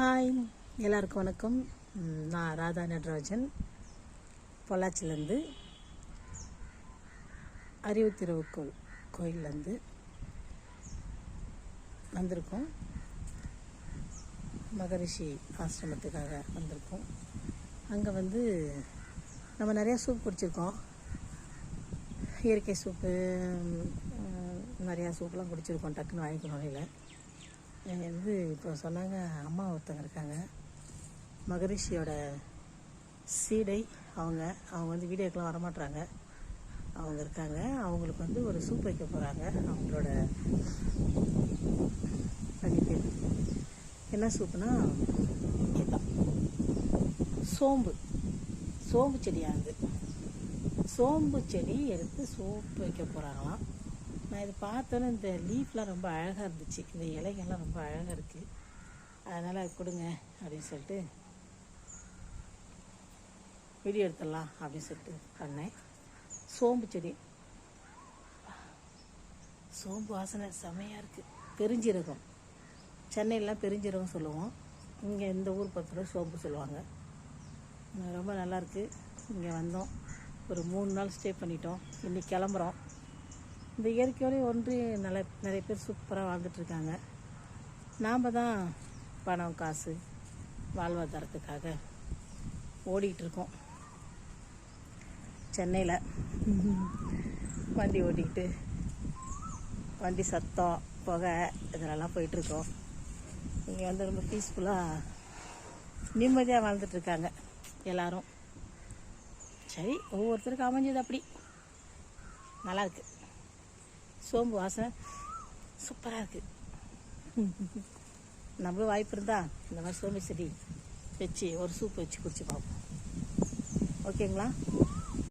Hi எல்லாருக்கும் வணக்கம். நான் ராதா நடராஜன். பொள்ளாச்சிலேருந்து அறிவு திருவுக்கோள் கோயிலேருந்து வந்திருக்கோம். மகரிஷி ஆசிரமத்துக்காக வந்திருக்கோம். அங்கே வந்து நம்ம நிறையா சூப் குடிச்சிருக்கோம். இயற்கை சூப்பு நிறையா சூப்லாம் குடிச்சிருக்கோம் டக்குன்னு வாங்கிக்கணும் வகையில் எங்கள் வந்து இப்போ சொன்னாங்க அம்மா ஒருத்தங்க இருக்காங்க. மகரிஷியோட சீடை அவங்க அவங்க வந்து வீடியோக்கெலாம் வரமாட்றாங்க. அவங்க இருக்காங்க. அவங்களுக்கு வந்து ஒரு சூப் வைக்க போகிறாங்க அவங்களோட பண்ணிக்கு என்ன சூப்புனா இதுதான் சோம்பு சோம்பு செடியாகுது சோம்பு செடி எடுத்து சோப்பு வைக்க போகிறாங்களாம் நான் இது பார்த்தோன்னே இந்த லீஃப்லாம் ரொம்ப அழகாக இருந்துச்சு. இந்த இலைகள்லாம் ரொம்ப அழகாக இருக்குது அதனால் அது கொடுங்க அப்படின்னு சொல்லிட்டு வீடியோ எடுத்துடலாம் அப்படின்னு சொல்லிட்டு பண்ணேன். சோம்பு செடி. சோம்பு வாசனை செமையாக இருக்குது பெருஞ்சீரகம். சென்னையிலாம் பெருஞ்சீரகம் சொல்லுவோம். இங்கே இந்த ஊர் பக்கத்தில் சோம்பு சொல்லுவாங்க. ரொம்ப நல்லாயிருக்கு இங்கே வந்தோம். ஒரு மூணு நாள் ஸ்டே பண்ணிட்டோம். இன்றைக்கி கிளம்புறோம். இந்த இயற்கையோடய ஒன்றி நல்ல நிறைய பேர் சூப்பராக வாழ்ந்துட்டுருக்காங்க. நாம் தான் பணம் காசு வாழ்வாதாரத்துக்காக ஓடிக்கிட்டுருக்கோம். சென்னையில் வண்டி ஓட்டிக்கிட்டு வண்டி சத்தம் புகை இதெல்லாம் போயிட்டுருக்கோம். இங்கே வந்து ரொம்ப பீஸ்ஃபுல்லாக நிம்மதியாக வாழ்ந்துட்டுருக்காங்க எல்லாரும். சரி ஒவ்வொருத்தருக்கும் அமைஞ்சது அப்படி. நல்லாயிருக்கு சோம்பு வாசனை. சூப்பராக இருக்குது நம்மளும் வாய்ப்பு இருந்தால் இந்த மாதிரி சோம்பு செடி வச்சு ஒரு சூப் வச்சு குடிச்சு பார்ப்போம். ஓகேங்களா?